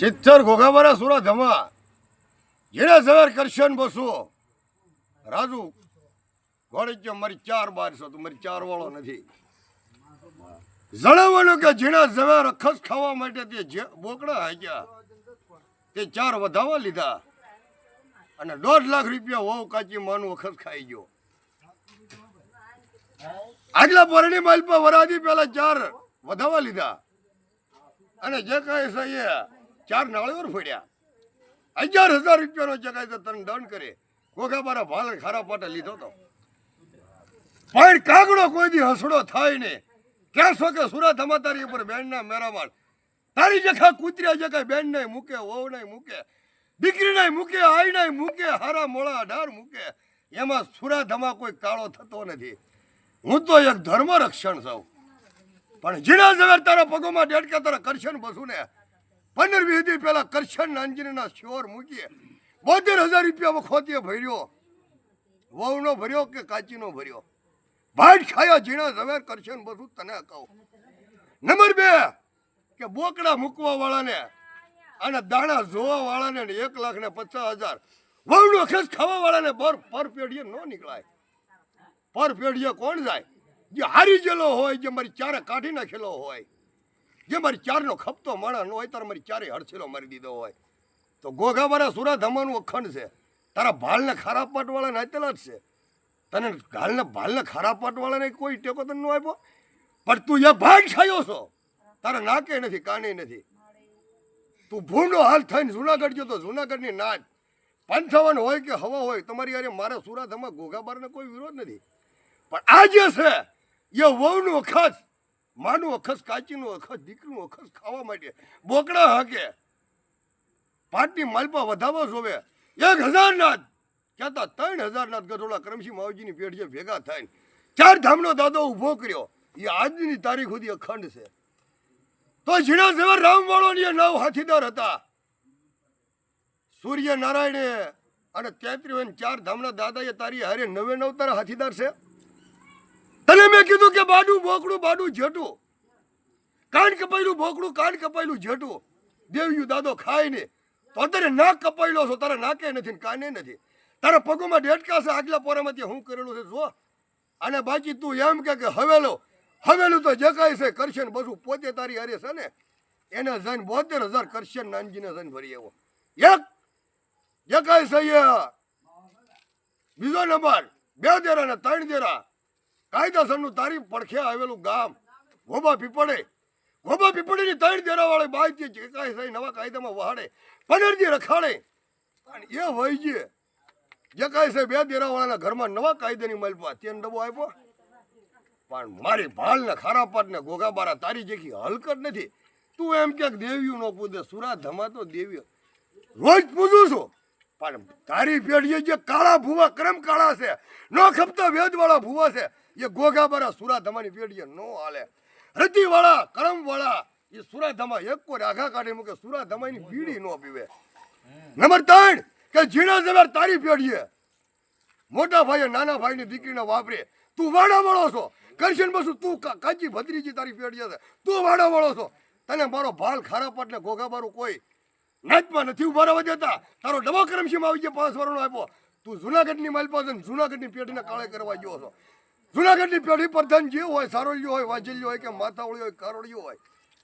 સિત્તેર ઘોઘાબારા સુરા ધમા જીણા ઝવેર કરશન બસો. રાજુ ઘોડી કે મારી ચાર બારસો તો મારી ચાર વાળો નથી. જણાવવાનું કે જીણા ઝવેર ખસ ખાવા માટે તે બોકડા હાક્યા. તે ચાર વધાવા લીધા. અને દોઢ લાખ રૂપિયા હોવ કાચી માનું અખસ ખાઈ ગયો. આગલા પરણી માલ પર વરાદી પેલા ચાર વધાવા લીધા. અને જે કહે છે એ ચાર નાળીઓર ફોડ્યા. હજાર હજાર રૂપિયાનો જગાઈ તો તને દંડ કરે. મારા ભાલ ખારા પાટે લીધો તો. પણ કાગડો કોઈ દી હસડો થાય ને ક્યાં શો કે સુરત અમાતારી ઉપર બેનના મેરામાળ તારી જખા કૂતર્યા જે બેન નહીં મૂકે, વહુ નહીં મૂકે, દીકરી નહીં મૂકે, આઈ નહીં મૂકે, હારા મોળા અઢાર મૂકે. એમાં સુરાધમાં કોઈ કાળો થતો નથી. હું તો એક ધર્મ રક્ષણ છું. પણ જીણા ઝવેર તારા પગોમાં ડેડકા તારા કરશન બસું ને પંદર વીસ દી પહેલાં કરશન નાંજીના શ્યોર મૂકીએ. બોતેર હજાર રૂપિયા વખોતીએ ભર્યો. વહુનો ભર્યો કે કાચીનો ભર્યો? ભાટ ખાયા જીણા ઝવેર કરશન બધું તને કહું. નંબર બે, કે બોકડા મૂકવા વાળાને અને દાણા જોવા વાળાને એક લાખ ને પચાસ હજાર. વહુનો ખેસ ખાવા વાળાને પર પર પેઢીએ ન નીકળાય. પર પેઢીએ કોણ જાય? જે હારી ગયેલો હોય, જે મારી ચારે કાઢી નાખેલો હોય. જે મારી ચારનો ખપતો માણસ ન હોય, તારે મારી ચારે હડસેલો મારી દીધો હોય. તો ગોગાબારા સુરા ધમાનું અખંડ છે. તારા ભાલને ખારા પાટવાળા નાચેલા જ છે. તને ગાલને, ભાલને ખારા પાટવાળાને કોઈ ટેકો તને ન આપ્યો? પણ તું એ ભાગ છાયો છો. તારા નાકે નથી કાને નથી. તું ભૂંડો હાલ થઈને જુનાગઢ ગયો તો જુનાગઢની નાચ. પંચાવન હોય કે હવા હોય, તમારી અરે મારા સુરાધમાં ગોગાબારને કોઈ વિરોધ નથી. પણ આ જે છે, એ વહુનું અખસ માનું અખસ, કાચીનું અખસ, દીકરીનું અખસ ખાવા માટે. બોકડા હાકે. પાટની માલપા વધાવવા જોવે. એક હજાર નાથ કહેતા ત્રણ હજાર નાથ ગઢોળા કરમશી માવજીની જે ભેગા થઈને ચાર ધામનો દાદો ઊભો કર્યો. એ આજની તારીખ સુધી અખંડ છે. તો ઝીણા ઝવેર રામવાળો ને એ નવ હાથીદાર હતા. સૂર્ય નારાયણે અને તેત્રી ચાર ધામના દાદાએ તારી હારે નવે નવ તારા હાથીદાર છે? તને મેં કીધું કે બાડું બોકડું બાડું જેટું. કાન કપાયેલું બોકડું કાન કપાયેલું જેટું. દેવ્યું દાદો ખાય ને, તો અત્યારે નાક કપાયેલો છો, તારા નાકે નથી કાને નથી. તારા પગોમાં ડેટકા છે, આગલા પોરામાંથી હું કરેલું છે, જો. અને બાકી તું એમ કે હવેલો, હવેલું તો જે છે, કરશે ને બધું. પોતે તારી હારે છે ને, એને જઈને બોતેર હજાર કરશે નાનજીને જઈને ભરી એવો એક, જે છે બીજો નંબર, બે દેરા ને ત્રણ દેરા કાયદાસરનું તારી પડખે આવેલું ગામ ગોબા પીપળે. ગોબા પીપળીની ત્રણ દેરા વાળી બાઈ જે જે કાંઈ છે નવા કાયદામાં વહાડે, પનરજી રખાડે. અને એ હોય છે જે કાંઈ છે બે દેરાવાળાના ઘરમાં નવા કાયદાની મલપા તેને ડબો આપ્યો. પણ મારી ભાલને ખારાપાટ ને ગોગાબારા તારી જેખી હલકત નથી. તું એમ ક્યાંક દેવ્યું નો પૂજે સુરા ધમાતો દેવ્ય રોજ પૂજું છું. પણ તારી પેઢીએ જે કાળા ભૂવા, ક્રમ કાળા છે ન ખપતા વેદવાળા ભૂવા છે એ ગોગાબારા સુરા ધમાની પેઢીએ નો હાલે. રતિવાળા, કરમવાળા, એ સુરા ધમા એક કોઈ આઘા કાઢી મૂકે સુરા ધમાની બીડી નો પીવે. નંબર ત્રણ, કે ઝીણા જવાર તારી પેઢીએ. મોટા ભાઈએ નાના ભાઈની દીકરીને વાપરે. તું વાડા વાળો છો. કરશન બસુ તું કાચી ભત્રીજી તારી પેઢીએ છે. તું વાડા વાળો છો. તને મારો ભાલ ખારા પાટને ઘોઘા મારું કોઈ નાચમાં નથી ઊભા રહેવા દેતા. તારો ડબો કરમશીમાં આવી ગયા, પાંચ વારનો આપ્યો. તું જુનાગઢની માલ પાસે ને જુનાગઢની પેઢીને કાળે કરવા ગયો છો. જુનાગઢની પેઢી પ્રધાન જે હોય, સારોલિયો હોય, વાજલ્યો હોય કે માતાવળી હોય, કારોડિયો હોય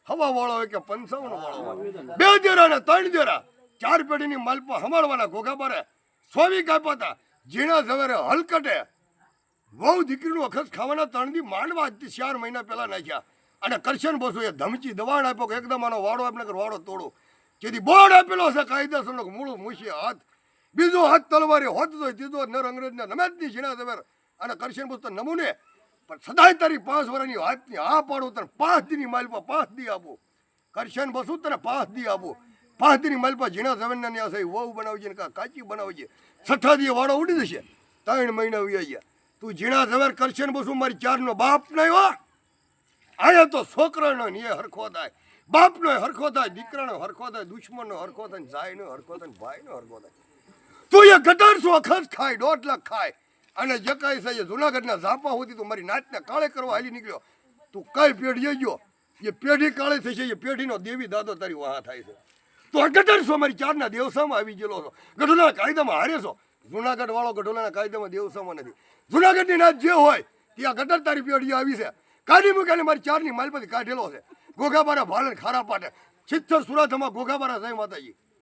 હવા વાળો હોય કે પંચાવન વાળો હોય, બે દેરા ને ત્રણ દેરા, ચાર પેઢીની માલપા હમાડવાના ઘોઘા બારે સ્વામી કાપાતા ઝીણા સવારે હલકટે વહુ દીકરીનું અખસ ખાવાના ત્રણ દી માંડવા આજથી ચાર મહિના પહેલા નાખ્યા. અને કરશન બસુ એ ધમચી, દબાણ આપ્યો કે એકદમ આનો વાળો આપણે વાળો તોડો. જેથી બોર્ડ આપેલો છે કાયદેસરનો મૂળું મૂછી હાથ. બીજો હાથ તલવારી હોત તો ત્રીજો નર અંગ્રેજના નમેજની ઝીણા ઝવેર અને કરશે બસ તને નમૂને. પણ સદાય તારી પાંચ વર્ષની હાથની આ પાડું તને પાંચ દીની માલ પર પાંચ દી આપું. કરશન બસુ તને પાંચ દી આપું. પાંચ દીની માલ પર ઝીણા જમીનના ન્યાસ છે, વહુ બનાવજે ને કાચી બનાવજે. છઠ્ઠા દી વાળો ઉડી જશે. ત્રણ મહિના વી ગયા. તું ઝીણા ઝવેર કરશે ને બસું મારી ચારનો બાપ નહીં હો? આયા તો છોકરાનો ને એ હરખો થાય. બાપનો હરખો થાય, દીકરાનો હરખો થાય, દુશ્મનનો હરખો થાય જાયનો હરખો થાય ભાઈનો હરખો થાય. તું એ ગટારસો અખજ ખાય, દોઢ લાખ ખાય. અને જકાઈ સાહેબ જુનાગઢના ઝાપા સુધી તું મારી નાચને કાળે કરવા હાલી નીકળ્યો. તું કઈ પેઢીએ ગયો. એ પેઢી કાળે થઈ છે, એ પેઢીનો દેવી દાદો તારી વાહ થાય છે. તો આ ગટર છો, મારી ચારના દેવસામાં આવી ગયેલો છો. ગઢોલાના કાયદામાં હારે છો. જુનાગઢ વાળો ગઢોલાના કાયદામાં દેવસામાં નથી. જુનાગઢની નાચ જે હોય ત્યાં ગટર તારી પેઢી આવી છે. કાઢી મૂકીને મારી ચારની માલપતિ કાઢેલો છે. ગોગાબારા ભાલન ખારા પાટે. સિત્તર સુરાથમાં ગોગાબારા સાહેબ માતાજી.